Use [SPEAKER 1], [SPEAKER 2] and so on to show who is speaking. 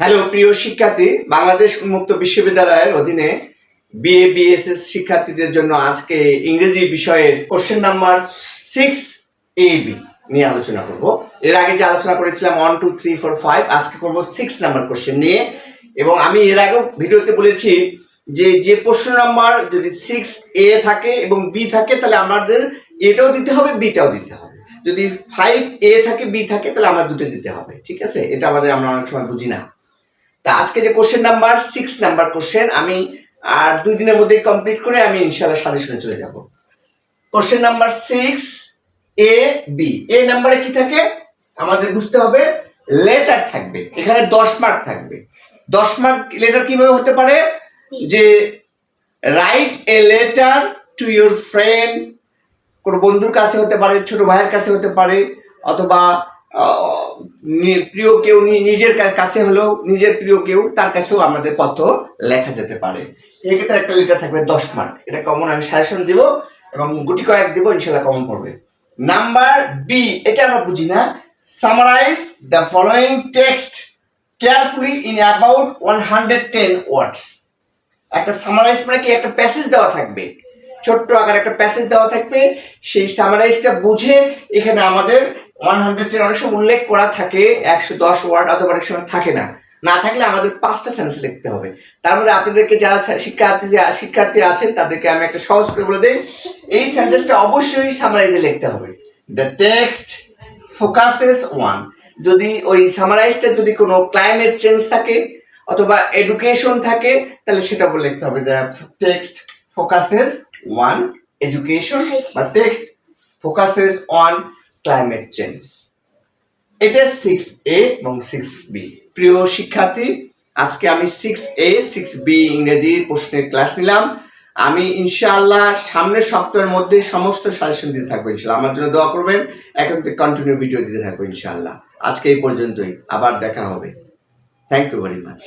[SPEAKER 1] Hello, প্রিয় শিক্ষার্থী, বাংলাদেশ উন্মুক্ত বিশ্ববিদ্যালয়ের অধীনে বিএ বিএসএস শিক্ষার্থীদের জন্য আজকে ইংরেজি বিষয়ের question number six A B নিয়ে আলোচনা করব। এর আগে যে আলোচনা করেছিলাম one two three four five আজকে করব সিক্স নাম্বার কোশ্চেন নিয়ে। এবং আমি এর আগেও ভিডিওতে বলেছি যে যে প্রশ্ন নাম্বার যদি সিক্স এ থাকে এবং বি থাকে, তাহলে আমাদের এটাও দিতে হবে বিটাও দিতে হবে। যদি ফাইভ এ থাকে বি থাকে, তাহলে আমরা দুটো দিতে হবে, ঠিক আছে? এটা আমাদের, আমরা অনেক সময় বুঝি না। তা আজকে যে question number six number question আমি আর দুই দিনের মধ্যে কমপ্লিট করে আমি ইনশাল্লাহ সাজেশনে চলে যাব। Question number six A B A নাম্বারে কি থাকে? আমাদের বুঝতে হবে লেটার থাকবে। এখানে দশ মার্ক থাকবে। দশ মার্ক লেটার কীভাবে হতে পারে? যে write a letter to your friend কোনো বন্ধুর কাছে হতে পারে, ছোট ভাইয়ের কাছে হতে পারে, অথবা প্রিয় কেউ নিজের কাছে হলেও নিজের প্রিয় কেউ তার কাছেও আমাদের পত্র লেখা যেতে পারে। এক্ষেত্রে একটা লেটার থাকবে, দশ মার্ক এটা কমন আমি সাজেশন দিব এবং গুটি কয়েক দিব, ইনশাল্লাহ কমন পড়বে। নাম্বার বি এটা আমরা বুঝি না। Summarise the following text carefully in about one hundred ten words একটা সামারাইজ মানে কি? একটা প্যাসেজ দেওয়া থাকবে। ছোট্ট আকার একটা প্যাসেজ দেওয়া থাকবে। সেই সামারাইজটা বুঝে এখানে আমাদের ওয়ান হান্ড্রেডের অনেক সময় উল্লেখ করা থাকে একশো দশ ওয়ার্ড অথবা অনেক সময় থাকে না। না থাকলে আমাদের পাঁচটা সেন্টেন্স লিখতে হবে। তার মধ্যে আপনাদেরকে যারা শিক্ষার্থী শিক্ষার্থী আছেন তাদেরকে আমি একটা সহজ করে বলে দিই। এই সেন্টেন্সটা অবশ্যই সামারাইজে লিখতে হবে। দ্য টেক্সট ফোকাসেস ওয়ান যদি ওই সামারাইজটা যদি কোনো ক্লাইমেট চেঞ্জ থাকে অথবা এডুকেশন থাকে তাহলে সেটা বলে লিখতে হবে। The text focuses one education বা text focuses on climate change এটা সিক্স এ এবং সিক্স বি প্রিয় শিক্ষার্থী, আজকে আমি সিক্স এ সিক্স বি ইংরেজি প্রশ্নের ক্লাস নিলাম। আমি ইনশাআল্লাহ সামনের সপ্তাহের মধ্যে সমস্ত সাজেশন দিতে থাকব ইনশাআল্লাহ। আমার জন্য দোয়া করবেন, এখন থেকে কন্টিনিউ ভিডিও দিতে থাকব ইনশাআল্লাহ। আজকে এই পর্যন্তই, আবার দেখা হবে। Thank you very much